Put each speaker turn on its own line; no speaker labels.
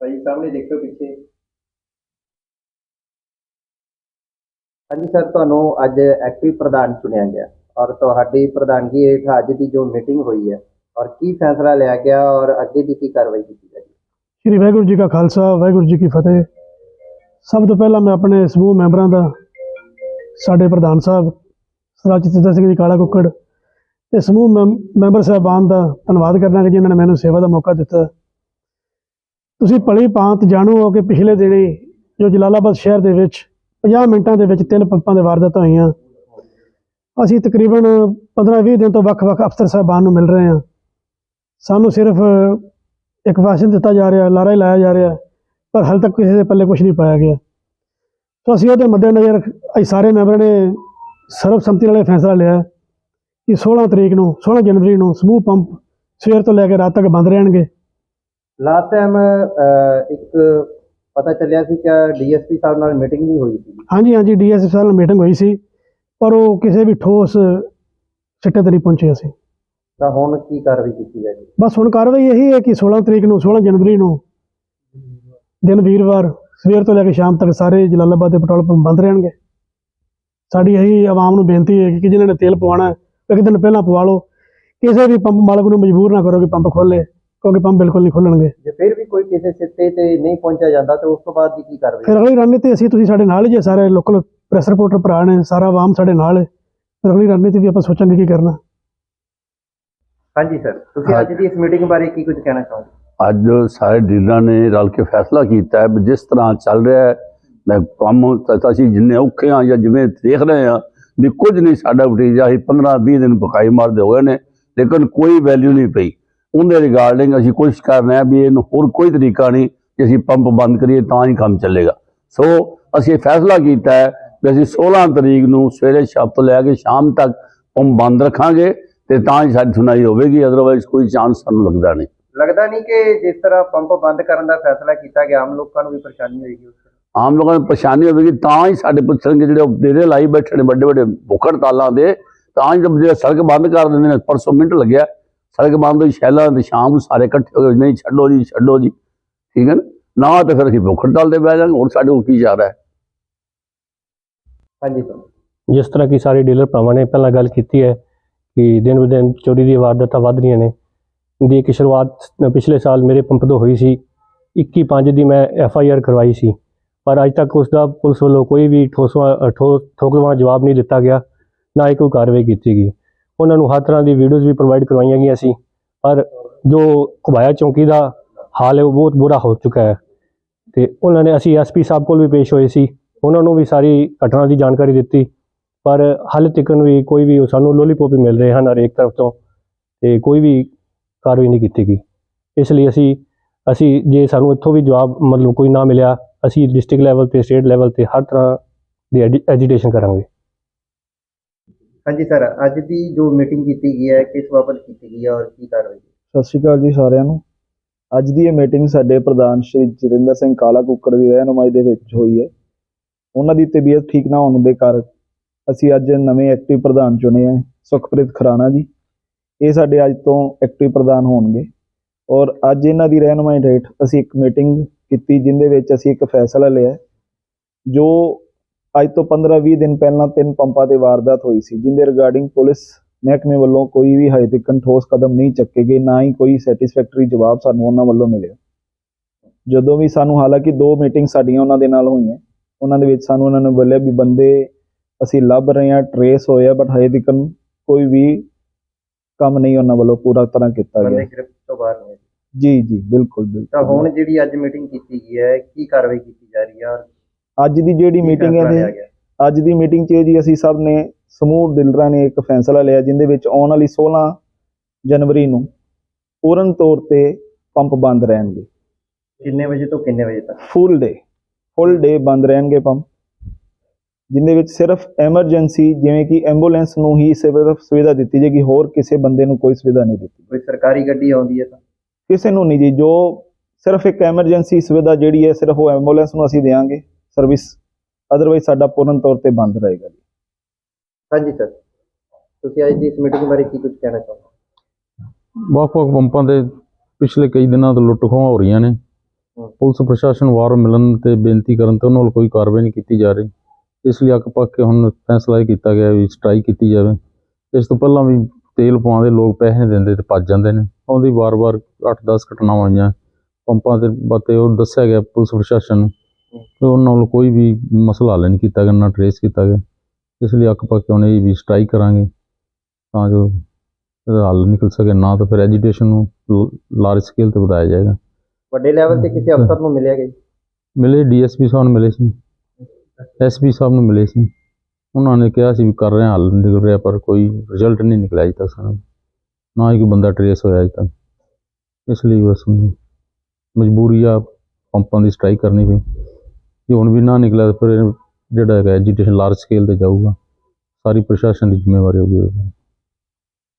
ਭਾਈ ਸਾਹਮਣੇ ਦੇਖੋ ਪਿੱਛੇ ਹਾਂਜੀ ਸਰ ਤੁਹਾਨੂੰ ਅੱਜ ਐਕਟਿਵ ਪ੍ਰਧਾਨ ਚੁਣਿਆ ਗਿਆ ਔਰ ਤੁਹਾਡੀ ਪ੍ਰਧਾਨਗੀ ਹੇਠ ਅੱਜ ਦੀ ਜੋ ਮੀਟਿੰਗ ਹੋਈ ਹੈ ਔਰ ਕੀ ਫੈਸਲਾ ਲਿਆ ਗਿਆ ਔਰ ਅੱਗੇ ਦੀ ਕੀ ਕਾਰਵਾਈ ਕੀਤੀ ਜਾਏਗੀ
ਸ਼੍ਰੀ ਵਾਹਿਗੁਰੂ ਜੀ ਕਾ ਖਾਲਸਾ, ਵਾਹਿਗੁਰੂ ਜੀ ਕੀ ਫਤਿਹ। ਸਭ ਤੋਂ ਪਹਿਲਾਂ ਮੈਂ ਆਪਣੇ ਸਮੂਹ ਮੈਂਬਰਾਂ ਦਾ, ਸਾਡੇ ਪ੍ਰਧਾਨ ਸਾਹਿਬ, ਸਰਦਾਰ ਜਤਿੰਦਰ ਸਿੰਘ ਜੀ ਕਾਲਾ ਕੁੱਕੜ ਤੇ ਸਮੂਹ ਮੈਂਬ- ਮੈਂਬਰ ਸਾਹਿਬਾਨ ਦਾ ਧੰਨਵਾਦ ਕਰਨਾ ਕਿ ਜਿਨ੍ਹਾਂ ਨੇ ਮੈਨੂੰ ਸੇਵਾ ਦਾ ਮੌਕਾ ਦਿੱਤਾ। ਤੁਸੀਂ ਭਲੀ ਭਾਂਤ ਜਾਣੋ ਹੋ ਕਿ ਪਿਛਲੇ ਦਿਨੀ ਜੋ ਜਲਾਲਾਬਾਦ ਸ਼ਹਿਰ ਦੇ ਵਿੱਚ 50 ਮਿੰਟਾਂ ਦੇ ਵਿੱਚ ਤਿੰਨ ਪੰਪਾਂ ਦੇ ਵਾਰਦਾਤਾਂ ਹੋਈਆਂ, ਅਸੀਂ ਤਕਰੀਬਨ 15-20 ਦਿਨ ਤੋਂ ਵੱਖ-ਵੱਖ ਅਫਸਰ ਸਾਹਿਬਾਨ ਨੂੰ ਮਿਲ ਰਹੇ ਹਾਂ। ਸਾਨੂੰ ਸਿਰਫ ਇੱਕ ਭਾਸ਼ਣ ਦਿੱਤਾ ਜਾ ਰਿਹਾ ਲਾਰਾ ਹੀ ਲਾਇਆ ਜਾ ਰਿਹਾ ਪਰ ਹਾਲੇ ਤੱਕ ਕਿਸੇ ਦੇ ਪੱਲੇ ਕੁਝ ਨਹੀਂ ਪਾਇਆ ਗਿਆ। ਸੋ ਅਸੀਂ ਉਹਦੇ ਮੱਦੇਨਜ਼ਰ ਅਸੀਂ ਸਾਰੇ ਮੈਂਬਰਾਂ ਨੇ ਸਰਬਸੰਮਤੀ ਨਾਲ ਇਹ ਫੈਸਲਾ ਲਿਆ ਕਿ 16 ਤਰੀਕ ਨੂੰ 16 ਜਨਵਰੀ ਨੂੰ ਸਮੂਹ ਪੰਪ ਸਵੇਰ ਤੋਂ ਲੈ ਕੇ ਰਾਤ ਤੱਕ ਬੰਦ ਰਹਿਣਗੇ।
ਲਾਸਟ ਟਾਈਮ ਇੱਕ ਪਤਾ ਚੱਲਿਆ ਸੀ ਕਿ ਡੀਐਸਪੀ ਸਾਹਿਬ ਨਾਲ ਮੀਟਿੰਗ ਵੀ ਹੋਈ ਸੀ।
ਹਾਂਜੀ ਹਾਂਜੀ ਡੀਐਸਪੀ ਸਾਹਿਬ ਨਾਲ ਮੀਟਿੰਗ ਹੋਈ ਸੀ ਪਰ ਉਹ ਕਿਸੇ ਵੀ ਠੋਸ ਸਿੱਟੇ ਤੇ ਨਹੀਂ ਪਹੁੰਚੇ ਅਸੀਂ।
ਤਾਂ ਹੁਣ ਕੀ ਕਾਰਵਾਈ ਕੀਤੀ ਜਾਏਗੀ?
ਬਸ ਹੁਣ ਕਾਰਵਾਈ ਇਹੀ ਹੈ ਕਿ 16 ਤਰੀਕ ਨੂੰ 16 ਜਨਵਰੀ ਨੂੰ ਦਿਨ ਵੀਰਵਾਰ ਸਵੇਰ ਤੋਂ ਲੈ ਕੇ ਸ਼ਾਮ ਤੱਕ ਸਾਰੇ ਜਲਾਲਾਬਾਦ ਦੇ ਪੈਟਰੋਲ ਪੰਪ ਬੰਦ ਰਹਿਣਗੇ। ਸਾਡੀ ਇਹੀ ਆਵਾਮ ਨੂੰ ਬੇਨਤੀ ਹੈ ਕਿ ਜਿਨ੍ਹਾਂ ਨੇ ਤੇਲ ਪਵਾਉਣਾ ਹੈ, ਇੱਕ ਦਿਨ ਪਹਿਲਾਂ ਪਵਾ ਲਓ। ਕਿਸੇ ਵੀ ਪੰਪ ਮਾਲਕ ਨੂੰ ਮਜਬੂਰ ਨਾ ਕਰੋ ਕਿ ਪੰਪ ਖੋਲੇ ਕਿਉਂਕਿ ਪੰਪ ਬਿਲਕੁਲ ਨਹੀਂ ਖੋਲਣਗੇ
ਜੇ ਫਿਰ ਵੀ ਕੋਈ ਕਿਸੇ ਸਿੱਟੇ ਤੇ ਨਹੀਂ ਪਹੁੰਚਿਆ ਜਾਂਦਾ ਤਾਂ ਉਸ ਤੋਂ ਬਾਅਦ ਦੀ ਕੀ ਕਾਰਵਾਈ?
ਫਿਰ ਅਗਲੀ ਰਣਨੀਤੀ ਅਸੀਂ ਤੁਸੀਂ ਸਾਡੇ ਨਾਲ ਜੇ ਸਾਰੇ ਲੋਕਲ ਪ੍ਰੈਸ ਰਿਪੋਰਟਰ ਭਰਾ ਨੇ ਸਾਰਾ ਆਵਾਮ ਸਾਡੇ ਨਾਲ ਹੈ। ਫਿਰ ਅਗਲੀ ਰਣਨੀਤੀ ਵੀ ਆਪਾਂ ਸੋਚਾਂਗੇ ਕੀ ਕਰਨਾ।
ਹਾਂਜੀ ਸਰ, ਤੁਸੀਂ ਅੱਜ ਦੀ ਇਸ ਮੀਟਿੰਗ ਬਾਰੇ ਕੀ ਕੁਝ ਕਹਿਣਾ ਚਾਹੋਗੇ?
ਅੱਜ ਸਾਰੇ ਡੀਲਰਾਂ ਨੇ ਰਲ ਕੇ ਫੈਸਲਾ ਕੀਤਾ ਹੈ ਵੀ ਜਿਸ ਤਰ੍ਹਾਂ ਚੱਲ ਰਿਹਾ ਹੈ, ਮੈਂ ਕੰਮ ਤਾਂ ਅਸੀਂ ਜਿੰਨੇ ਔਖੇ ਆ ਜਾਂ ਜਿਵੇਂ ਦੇਖ ਰਹੇ ਆ ਵੀ ਕੁਝ ਨਹੀਂ ਸਾਡਾ ਭਤੀਜਾ ਅਸੀਂ 15 20 ਦਿਨ ਪਕਾਈ ਮਾਰਦੇ ਹੋਏ ਨੇ, ਲੇਕਿਨ ਕੋਈ ਵੈਲਿਊ ਨਹੀਂ ਪਈ। ਉਹਦੇ ਰਿਗਾਰਡਿੰਗ ਅਸੀਂ ਕੋਸ਼ਿਸ਼ ਕਰ ਰਹੇ ਹਾਂ ਵੀ ਇਹਨੂੰ ਹੋਰ ਕੋਈ ਤਰੀਕਾ ਨਹੀਂ ਕਿ ਅਸੀਂ ਪੰਪ ਬੰਦ ਕਰੀਏ ਤਾਂ ਹੀ ਕੰਮ ਚੱਲੇਗਾ। ਸੋ ਅਸੀਂ ਇਹ ਫੈਸਲਾ ਕੀਤਾ ਹੈ ਵੀ ਅਸੀਂ 16 ਤਰੀਕ ਨੂੰ ਸਵੇਰੇ ਸ਼ਾਮ ਤੋਂ ਲੈ ਕੇ ਸ਼ਾਮ ਤੱਕ ਪੰਪ ਬੰਦ ਰੱਖਾਂਗੇ। ਤੇ ਤਾਂ ਹੀ ਸਾਡੀ ਸੁਣਾਈ ਹੋਵੇਗੀ ਅਦਰਵਾਈਜ਼ ਕੋਈ ਚਾਂਸ ਸਾਨੂੰ ਲੱਗਦਾ ਨਹੀਂ।
ਲੱਗਦਾ ਨਹੀਂ ਕਿ ਜਿਸ ਤਰ੍ਹਾਂ ਪੰਪ ਬੰਦ ਕਰਨ ਦਾ ਫੈਸਲਾ ਕੀਤਾ ਗਿਆ ਆਮ ਲੋਕਾਂ ਨੂੰ ਵੀ ਪਰੇਸ਼ਾਨੀ ਹੋਏਗੀ ਉਸ ਤਰ੍ਹਾਂ?
ਆਮ ਲੋਕਾਂ ਨੂੰ ਪਰੇਸ਼ਾਨੀ ਹੋਵੇਗੀ ਤਾਂ ਹੀ ਸਾਡੇ ਪੁੱਛਣਗੇ ਜਿਹੜੇ ਉਹ ਡੇਰੇ ਲਾਈ ਬੈਠੇ ਨੇ ਵੱਡੇ ਵੱਡੇ ਭੁੱਖ ਹੜਤਾਲਾਂ ਦੇ ਤਾਂ ਹੀ ਜਦ ਜੇ ਸੜਕ ਬੰਦ ਕਰ ਦਿੰਦੇ ਨੇ ਪਰਸੋਂ ਮਿੰਟ ਲੱਗਿਆ। ਸੜਕ ਬੰਦ ਹੋਈ ਸ਼ੈਲਾਂ ਤੇ ਸ਼ਾਮ ਨੂੰ ਸਾਰੇ ਇਕੱਠੇ ਹੋ ਗਏ ਨਹੀਂ ਛੱਡੋ ਜੀ ਛੱਡੋ ਜੀ। ਠੀਕ ਹੈ ਨਾ? ਨਾ ਤਾਂ ਫਿਰ ਅਸੀਂ ਭੁੱਖ ਹੜਤਾਲ ਤੇ ਬਹਿ ਜਾਵਾਂਗੇ ਹੁਣ ਸਾਡੇ ਕੋਲ ਕੀ ਜਾ ਰਿਹਾ ਹੈ?
ਹਾਂਜੀ ਸਰ।
ਜਿਸ ਤਰ੍ਹਾਂ ਕਿ ਸਾਰੇ ਡੀਲਰ ਭਰਾਵਾਂ ਨੇ ਪਹਿਲਾਂ ਗੱਲ ਕੀਤੀ ਹੈ ਕਿ ਦਿਨ ਬ ਦਿਨ ਚੋਰੀ ਦੀ ਵਾਰਦਾਤਾਂ ਵੱਧ ਰਹੀਆਂ ਨੇ। ਦੀ ਇੱਕ ਸ਼ੁਰੂਆਤ ਪਿਛਲੇ ਸਾਲ ਮੇਰੇ ਪੰਪ ਤੋਂ ਹੋਈ ਸੀ। 21 5 ਦੀ ਮੈਂ ਐਫ ਆਈ ਆਰ ਕਰਵਾਈ ਸੀ। ਪਰ ਅੱਜ ਤੱਕ ਉਸ ਦਾ ਪੁਲਿਸ ਵੱਲੋਂ ਕੋਈ ਵੀ ਠੋਸਵਾ ਠੋਸ ਠੋਕਵਾਂ ਜਵਾਬ ਨਹੀਂ ਦਿੱਤਾ ਗਿਆ, ਨਾ ਹੀ ਕੋਈ ਕਾਰਵਾਈ ਕੀਤੀ ਗਈ। ਉਹਨਾਂ ਨੂੰ ਹਰ ਤਰ੍ਹਾਂ ਦੀ ਵੀਡੀਓਜ਼ ਵੀ ਪ੍ਰੋਵਾਈਡ ਕਰਵਾਈਆਂ ਗਈਆਂ ਸੀ। ਪਰ ਜੋ ਘੁਬਾਇਆ ਚੌਂਕੀ ਦਾ ਹਾਲ ਹੈ, ਉਹ ਬਹੁਤ ਬੁਰਾ ਹੋ ਚੁੱਕਾ ਹੈ। ਤੇ ਉਹਨਾਂ ਨੇ, ਅਸੀਂ ਐਸਪੀ ਸਾਹਿਬ ਕੋਲ ਵੀ ਪੇਸ਼ ਹੋਏ ਸੀ। ਉਹਨਾਂ ਨੂੰ ਵੀ ਸਾਰੀ ਘਟਨਾ ਦੀ ਜਾਣਕਾਰੀ ਦਿੱਤੀ। ਪਰ ਹਾਲੇ ਤੱਕ ਵੀ ਕੋਈ ਵੀ ਸਾਨੂੰ ਲੋਲੀਪੌਪ ਹੀ ਮਿਲ ਰਹੇ ਹਨ ਹਰੇਕ ਤਰਫ ਤੋਂ ਤੇ ਕੋਈ ਵੀ ਕਾਰਵਾਈ ਨਹੀਂ ਕੀਤੀ ਗਈ। ਇਸ ਲਈ ਅਸੀਂ ਅਸੀਂ ਜੇ ਸਾਨੂੰ ਇੱਥੋਂ ਵੀ ਜਵਾਬ ਮਤਲਬ ਕੋਈ ਨਾ ਮਿਲਿਆ ਅਸੀਂ ਡਿਸਟ੍ਰਿਕਟ ਲੈਵਲ ਤੇ ਸਟੇਟ ਲੈਵਲ ਤੇ ਹਰ ਤਰ੍ਹਾਂ ਦੀ ਐਜੀਟੇਸ਼ਨ ਕਰਾਂਗੇ।
ਹਾਂਜੀ ਸਰ ਅੱਜ ਦੀ ਜੋ ਮੀਟਿੰਗ ਕੀਤੀ ਗਈ ਹੈ ਕਿਸ ਬਾਬਤ ਕੀਤੀ ਗਈ ਹੈ ਔਰ ਕੀ ਕਾਰਵਾਈ?
ਸਤਿ ਸ਼੍ਰੀ ਅਕਾਲ ਜੀ ਸਾਰਿਆਂ ਨੂੰ। ਅੱਜ ਦੀ ਇਹ ਮੀਟਿੰਗ ਸਾਡੇ ਪ੍ਰਧਾਨ ਸ਼੍ਰੀ ਜਤਿੰਦਰ ਸਿੰਘ ਕਾਲਾ ਕੁੱਕੜ ਦੀ ਰਹਿਨੁਮਾਈ ਦੇ ਵਿੱਚ ਹੋਈ ਹੈ। ਉਹਨਾਂ ਦੀ ਤਬੀਅਤ ਠੀਕ ਨਾ ਹੋਣ ਦੇ ਕਾਰਨ ਅਸੀਂ ਅੱਜ ਨਵੇਂ ਐਕਟਿਵ ਪ੍ਰਧਾਨ ਚੁਣੇ ਹੈ ਸੁਖਪ੍ਰੀਤ ਖਰਾਣਾ ਜੀ। ਇਹ ਸਾਡੇ ਅੱਜ ਤੋਂ ਐਕਟਿਵ ਪ੍ਰਧਾਨ ਹੋਣਗੇ ਔਰ ਅੱਜ ਇਹਨਾਂ ਦੀ ਰਹਿਨੁਮਾਈ ਹੇਠ ਅਸੀਂ ਇੱਕ ਮੀਟਿੰਗ ਕੀਤੀ ਜਿੰਦੇ ਵਿੱਚ ਅਸੀਂ ਇੱਕ ਫੈਸਲਾ ਲਿਆ ਜੋ ਅੱਜ ਤੋਂ 15-20 ਦਿਨ ਪਹਿਲਾਂ ਤਿੰਨ ਪੰਪਾਂ ਤੇ ਵਾਰਦਾਤ ਹੋਈ ਸੀ ਜਿੰਦੇ ਰਿਗਾਰਡਿੰਗ ਪੁਲਿਸ ਮਹਿਕਮੇ ਵੱਲੋਂ ਕੋਈ ਵੀ ਹਜੇ ਤੱਕ ਠੋਸ ਕਦਮ ਨਹੀਂ ਚੱਕੇ ਗਏ ਨਾ ਹੀ ਕੋਈ ਸੈਟੀਸਫੈਕਟਰੀ ਜਵਾਬ ਸਾਨੂੰ ਉਹਨਾਂ ਵੱਲੋਂ ਮਿਲਿਆ। ਜਦੋਂ ਵੀ ਸਾਨੂੰ ਹਾਲਾਂਕਿ ਦੋ ਮੀਟਿੰਗ ਸਾਡੀਆਂ ਉਹਨਾਂ ਦੇ ਨਾਲ ਹੋਈਆਂ, ਉਹਨਾਂ ਦੇ ਵਿੱਚ ਸਾਨੂੰ ਉਹਨਾਂ ਨੇ ਬੋਲਿਆ ਵੀ ਬੰਦੇ ਅਸੀਂ ਲੱਭ ਰਹੇ ਹਾਂ ਟਰੇਸ ਹੋਏ ਆ ਬਟ ਹਜੇ ਤੱਕ ਕੋਈ ਵੀ ਕੰਮ ਨਹੀਂ ਉਹਨਾਂ ਵੱਲੋਂ ਪੂਰਾ ਤਰ੍ਹਾਂ ਕੀਤਾ
ਬੰਦੇ
ਗਿਆ
ਗ੍ਰਿਫਤ ਤੋਂ ਬਾਹਰ ਨੇ
ਜੀ ਜੀ ਬਿਲਕੁਲ ਬਿਲਕੁਲ।
ਤਾਂ ਹੁਣ ਜਿਹੜੀ ਅੱਜ ਮੀਟਿੰਗ ਕੀਤੀ ਗਈ ਹੈ ਕੀ ਕਾਰਵਾਈ ਕੀਤੀ ਜਾ ਰਹੀ ਹੈ ਔਰ
ਅੱਜ ਦੀ ਜਿਹੜੀ
ਕੀ
ਮੀਟਿੰਗ
ਫੈਸਲਾ ਲਿਆ
ਹੈ
ਗਿਆ?
ਅੱਜ ਦੀ ਮੀਟਿੰਗ 'ਚ ਜੀ ਅਸੀਂ ਸਭ ਨੇ ਸਮੂਹ ਡੀਲਰਾਂ ਨੇ ਇੱਕ ਫੈਸਲਾ ਲਿਆ ਜਿੰਦੇ ਵਿੱਚ ਆਉਣ ਵਾਲੀ 16 ਜਨਵਰੀ ਨੂੰ ਪੂਰਨ ਤੌਰ ਤੇ ਪੰਪ ਬੰਦ ਰਹਿਣਗੇ।
ਕਿੰਨੇ ਵਜੇ ਤੋਂ ਕਿੰਨੇ ਵਜੇ ਤੱਕ?
ਫੁੱਲ ਡੇ ਫੁੱਲ ਡੇ ਬੰਦ ਰਹਿਣਗੇ ਪੰਪ। ਜਿੰਦੇ ਵਿੱਚ ਸਿਰਫ ਐਮਰਜੈਂਸੀ ਜਿਵੇਂ ਕਿ ਐਂਬੂਲੈਂਸ ਨੂੰ ਹੀ ਸਿਰਫ ਸੁਵਿਧਾ ਦਿੱਤੀ ਜਾਏਗੀ ਹੋਰ ਕਿਸੇ ਬੰਦੇ ਨੂੰ ਕੋਈ ਸੁਵਿਧਾ ਨਹੀਂ ਦਿੱਤੀ
ਕੋਈ ਸਰਕਾਰੀ ਗੱਡੀ ਆਉਂਦੀ ਹੈ ਤਾਂ?
ਕਿਸੇ ਨੂੰ ਨਹੀਂ ਜੀ ਜੋ ਸਿਰਫ ਇੱਕ ਐਮਰਜੈਂਸੀ ਸੁਵਿਧਾ ਜਿਹੜੀ ਹੈ ਸਿਰਫ ਉਹ ਐਂਬੂਲੈਂਸ ਨੂੰ ਅਸੀਂ ਦੇਵਾਂਗੇ ਸਰਵਿਸ ਅਦਰਵਾਈਜ਼ ਸਾਡਾ ਪੂਰਨ ਤੌਰ ਤੇ ਬੰਦ ਰਹੇਗਾ ਜੀ।
ਹਾਂਜੀ ਸਰ ਤੁਸੀਂ ਅੱਜ ਦੀ ਇਸ ਮੀਟਿੰਗ ਬਾਰੇ ਕੀ ਕੁਝ ਕਹਿਣਾ ਚਾਹੋਗੇ?
ਵੱਖ-ਵੱਖ ਪੰਪਾਂ ਦੇ ਪਿਛਲੇ ਕਈ ਦਿਨਾਂ ਤੋਂ ਲੁੱਟ ਖੋਹਾਂ ਹੋ ਰਹੀਆਂ ਨੇ। ਪੁਲਿਸ ਪ੍ਰਸ਼ਾਸਨ ਵਾਰ ਮਿਲਣ ਤੇ ਬੇਨਤੀ ਕਰਨ ਤੇ ਉਹਨਾਂ ਵੱਲ ਕੋਈ ਕਾਰਵਾਈ ਨਹੀਂ ਕੀਤੀ ਜਾ ਰਹੀ। ਇਸ ਲਈ ਅੱਕ ਪੱਕ ਕੇ ਹੁਣ ਫੈਸਲਾ ਇਹ ਕੀਤਾ ਗਿਆ ਵੀ ਸਟ੍ਰਾਈਕ ਕੀਤੀ ਜਾਵੇ। ਇਸ ਤੋਂ ਪਹਿਲਾਂ ਵੀ ਤੇਲ ਪਵਾਉਂਦੇ ਲੋਕ ਪੈਸੇ ਨਹੀਂ ਦਿੰਦੇ ਤੇ ਭੱਜ ਜਾਂਦੇ ਨੇ। ਉਹਦੀ ਵਾਰ-ਵਾਰ 8-10 ਘਟਨਾਵਾਂ ਹੋਈਆਂ ਪੰਪਾਂ ਤੇ ਬਾਤੇ ਉਹ ਦੱਸਿਆ ਗਿਆ ਪੁਲਿਸ ਪ੍ਰਸ਼ਾਸਨ ਨੂੰ ਕਿ ਉਹਨਾਂ ਵੱਲ ਕੋਈ ਵੀ ਮਸਲਾ ਹੱਲ ਨਹੀਂ ਕੀਤਾ ਗਿਆ ਨਾ ਟਰੇਸ ਕੀਤਾ ਗਿਆ। ਇਸ ਲਈ ਅੱਕ ਪੱਕ ਕੇ ਹੁਣ ਇਹ ਵੀ ਸਟ੍ਰਾਈਕ ਕਰਾਂਗੇ ਤਾਂ ਜੋ ਹੱਲ ਨਿਕਲ ਸਕੇ। ਨਾ ਤਾਂ ਫਿਰ ਐਜੀਟੇਸ਼ਨ ਨੂੰ ਲਾਰਜ ਸਕੇਲ ਤੇ ਵਧਾਇਆ ਜਾਏਗਾ।
ਵੱਡੇ ਲੈਵਲ ਤੇ ਕਿਸੇ ਅਫਸਰ ਨੂੰ ਮਿਲਿਆ ਗਿਆ?
ਮਿਲੇ ਡੀਐਸਪੀ ਸਾਹਿਬ ਨੂੰ ਮਿਲੇ ਸੀ। ਐਸਪੀ ਸਾਹਿਬ ਨੂੰ ਮਿਲੇ ਸੀ। ਉਹਨਾਂ ਨੇ ਕਿਹਾ ਸੀ ਵੀ ਕਰ ਰਹੇ ਹਾਂ, ਹੱਲ ਨਿਕਲ ਰਿਹਾ, ਪਰ ਕੋਈ ਰਿਜ਼ਲਟ ਨਹੀਂ ਨਿਕਲਿਆ ਅਜੇ ਤੱਕ ਸਾਨੂੰ। ਨਾ ਹੀ ਕੋਈ ਬੰਦਾ ਟਰੇਸ ਹੋਇਆ ਅਜੇ ਤੱਕ। ਇਸ ਲਈ ਬਸ ਮਜਬੂਰੀ ਆ, ਪੰਪਾਂ ਦੀ ਸਟ੍ਰਾਈਕ ਕਰਨੀ ਪਈ। ਜੇ ਹੁਣ ਵੀ ਨਾ ਨਿਕਲਿਆ ਤਾਂ ਫਿਰ ਜਿਹੜਾ ਹੈਗਾ ਐਜੀਟੇਸ਼ਨ ਲਾਰਜ ਸਕੇਲ ਤੇ ਜਾਊਗਾ। ਸਾਰੀ ਪ੍ਰਸ਼ਾਸਨ ਦੀ ਜ਼ਿੰਮੇਵਾਰੀ ਹੋਊਗੀ।